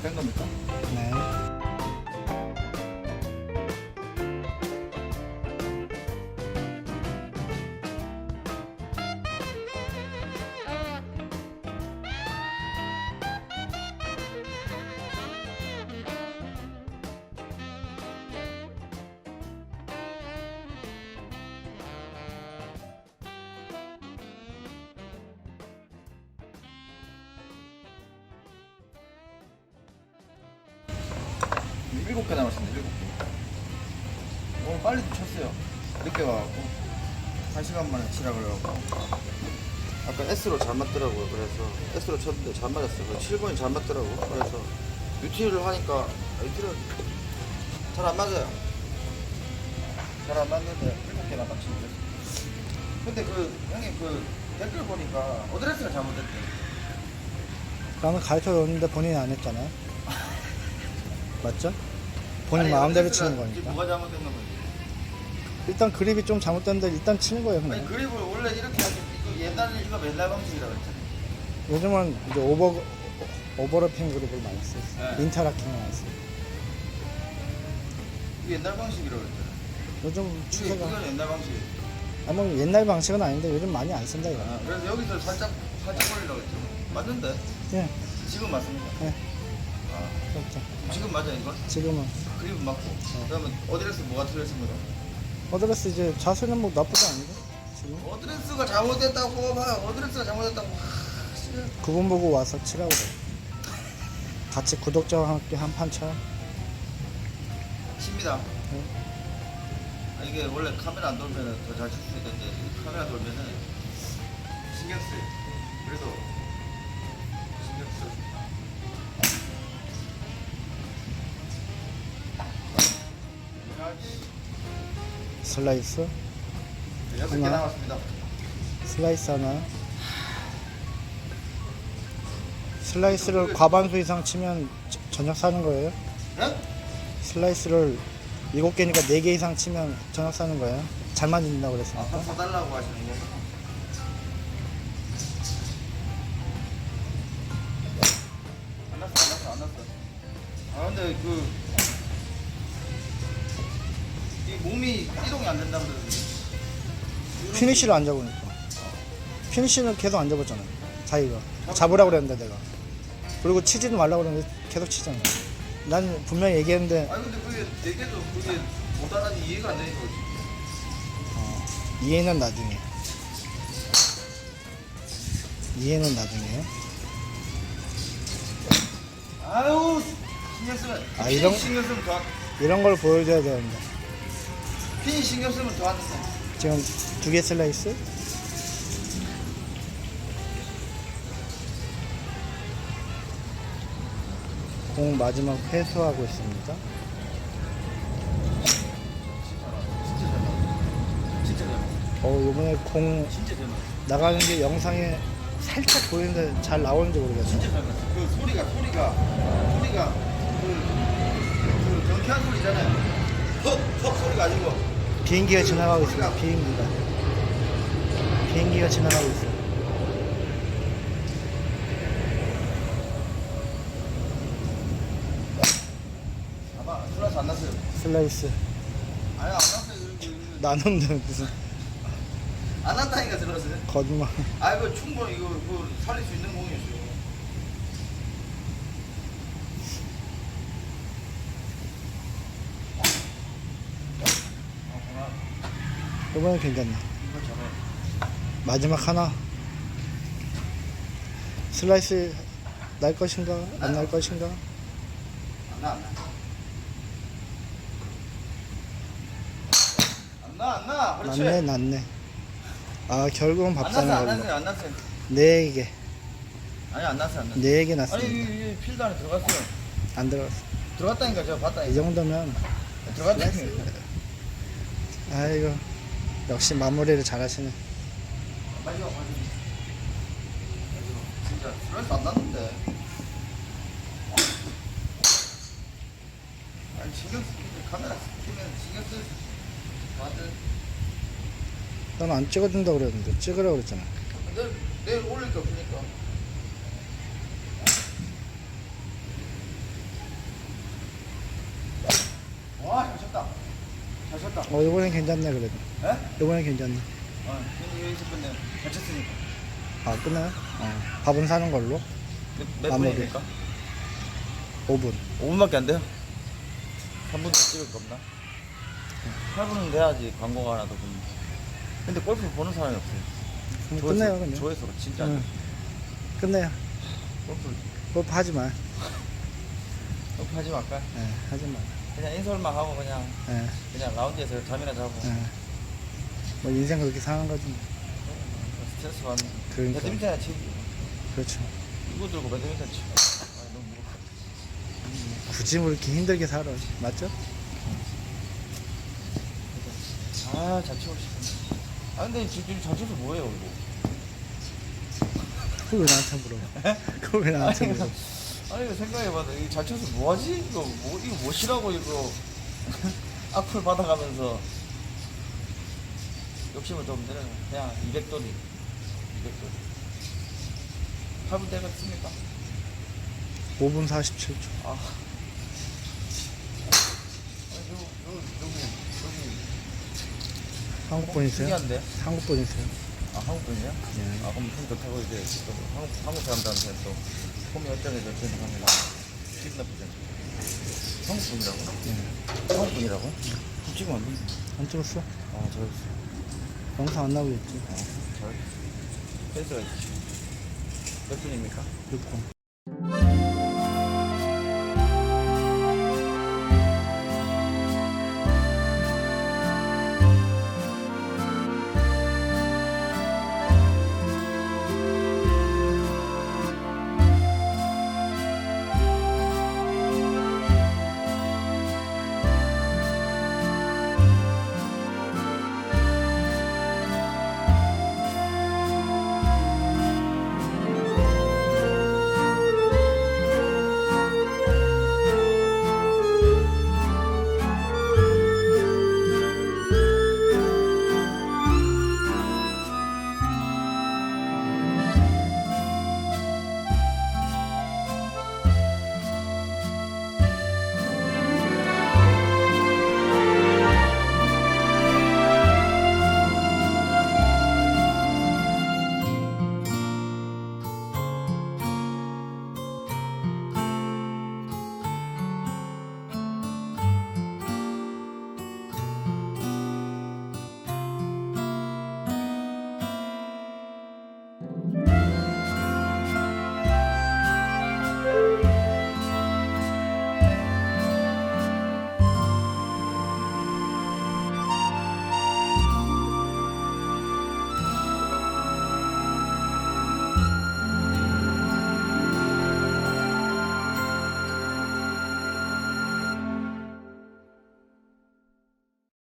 뺀 겁니까? 네. 일곱 개 남았습니다. 일곱 개. 오늘 빨리 쳤어요. 늦게 와갖고 한 시간 만에 치라 그래갖고 아까 S로 잘 맞더라고요. 그래서 S로 쳤는데 잘 맞았어요. 그래서 7번이 잘 맞더라고. 그래서 유티를 하니까 유티는 잘안 맞아요. 잘 안 맞는데 일곱 개나 맞추고 그랬어요. 근데 그 형님 그 댓글 보니까 어드레스가 잘못됐대. 나는 가르쳐 줬는데 본인이 안 했잖아. 맞죠? 본인 마음대로 치는 거니까. 뭐가 잘못된 거면 일단 그립이 좀 잘못됐는데 일단 치는 거예요, 아니 그냥. 그립을 원래 이렇게 하지 이거 옛날에 이거 맨날 방식이라고 했잖아요. 요즘은 이제 오버 오버래핑 그립을 많이 써요. 네. 인터락킹을 많이. 이게 옛날 방식이라고 했잖아요. 요즘 이게 추세가 이건 옛날 방식. 아니 뭐 옛날 방식은 아닌데 요즘 많이 안 쓴다 이거. 아, 그래서 여기서 살짝 살짝 올리라고 했죠. 맞는데 예, 지금 맞습니다. 예, 아, 그렇죠. 지금 맞아 이거? 지금은 그립은 맞고. 그러면 어드레스 뭐가 틀렸습니까? 어드레스 이제 자세는 뭐 나쁘지 않은데 지금 어드레스가 잘못됐다고 봐. 어드레스가 잘못됐다고. 하. 그분 보고 와서 치라고 그래. 같이 구독자와 함께 한 판 쳐. 칩니다. 네. 아, 이게 원래 카메라 안 돌면 더잘칠수 있는데 이 카메라 돌면은 신경 쓰여. 그래서 슬라이스, 여섯 개 하나. 남았습니다. 슬라이스 하나. 슬라이스를 과반수 이상 치면 저- 저녁 사는 거예요? 네? 슬라이스를 7개니까 4개 이상 치면 저녁 사는 거예요? 잘 맞는다고 아, 그랬으니까. 한 사달라고 하시는 거구나. 안 났어, 안 났어, 안 났어. 아, 근데 그, 몸이 이동이 안 된다고 그러는데. 피니쉬를 안 잡으니까. 피니쉬는 계속 안 잡았잖아요. 자기가. 잡으라고 그랬는데 내가. 그리고 치지도 말라고 그랬는데 계속 치잖아. 난 분명히 얘기했는데 아니, 근데 그게 되게도 그게 못 알아니 이해가 안 되니까 그렇지. 어, 이해는 나중에. 이해는 나중에. 아유, 신경 쓰면. 아, 핀 이런- 신경 쓰면 더, 안- 이런 걸 보여줘야 되는데. 핀 신경 쓰면 더 안 돼. 지금 두 개 슬라이스? 공 마지막 회수하고 있습니다. 진짜 잘 나와. 진짜 잘 나와. 어, 이번에 공 진짜 잘 나와. 나가는 게 영상에 살짝 보이는데 잘 나오는지 모르겠어. 진짜 잘 났어. 그 소리가 소리가 소리가 그, 그 경쾌한 소리 있잖아요. 헉헉 소리가 아니고 비행기가 지나가고 있어. 비행기가. 비행기가 지나가고 있어. 아마 플러스 안 났어요. 슬라이스. 아니 안 났어요. 나는데 무슨 안 났다니까 들었어요. 거짓말. 아 이거 충분히 이거 그 살릴 수 있는 공이었어요. 아, 이번엔 괜찮네. 마지막 하나. 슬라이스 날 것인가? 안 날 것인가? 안 나, 안 나. 안 나, 안 나. 그렇지. 났네, 났네. 아, 결국은 안 밥상에 났어, 안 걸려. 났어요, 안 났어요. 네 개. 아니, 안 났어, 안 났어. 네개 아니, 났습니다. 이, 이 필드 안에 들어갔어요. 안 들어갔어. 들어갔다니까, 제가 이 봤다니까. 정도면, 들어갔다니까. 아이고, 역시 마무리를 잘 하시네. 마지막, 마지막. 진짜, 스트레스 안 났는데. 아니, 신경 쓰 카메라 쓰면 신경 쓰 완전. 난안 찍어준다고 그랬는데, 찍으라고 그랬잖아. 내일, 올릴 게 없으니까. 어, 이번엔 괜찮네, 그래도. 에? 이번엔 괜찮네. 어, 끝내요. 잘 쳤으니까. 아, 끝나요? 어. 밥은 사는 걸로? 몇, 몇 마무리. 분입니까? 5분. 5분밖에 안 돼요? 3분 더 찍을 겁니다. 8분은 돼야지 광고가 하나 더 붙는. 근데 골프 보는 사람이 없어요. 그럼 조회수- 끝내요, 그냥. 조회수가 진짜 안 응. 돼. 끝내요. 골프, 골프 하지 마. 골프 하지 말까? 예, 하지 마. 그냥 인솔만 하고 그냥 예, 그냥 라운지에서 잠이나 자고 예. 뭐 인생 그렇게 사는 거지. 뭐. 스트레스 받는 그러니까. 배드민턴이나 치고 그렇죠. 이거 들고 배드민턴 치고 아, 너무 무겁다 굳이 뭐 이렇게 힘들게 살아. 맞죠? 아 잘 치고 싶은데 아 근데 지금 잘 쳐서 뭐예요 이거 그걸 왜 나한테 물어봐? 그걸 왜 나한테 물어봐? 아니 이거 생각해봐도 이거 잘 쳐서 뭐하지? 이거 뭐 이거 뭐시라고 이거 악플 받아가면서 욕심을 좀 내려 그냥 200돌이 200돌이 8분 되겠습니까? 5분 47초. 아 아니 요, 요, 여기 여기 한국 분이세요? 특이한데? 한국 분이세요? 아 한국 분이야? 네. 아 그럼 좀 좋다고 이제 또 한국, 한국 사람들한테 또 폼이 어쩌면서 전송합니다 기분 나쁘잖아 한국 분이라고? 네. 한국 분이라고? 지금 안 돼. 안 찍었어? 아 잘했어 영상 안 나오고 있지. 아 잘했어 댄스가 있지 몇 분입니까? 6분.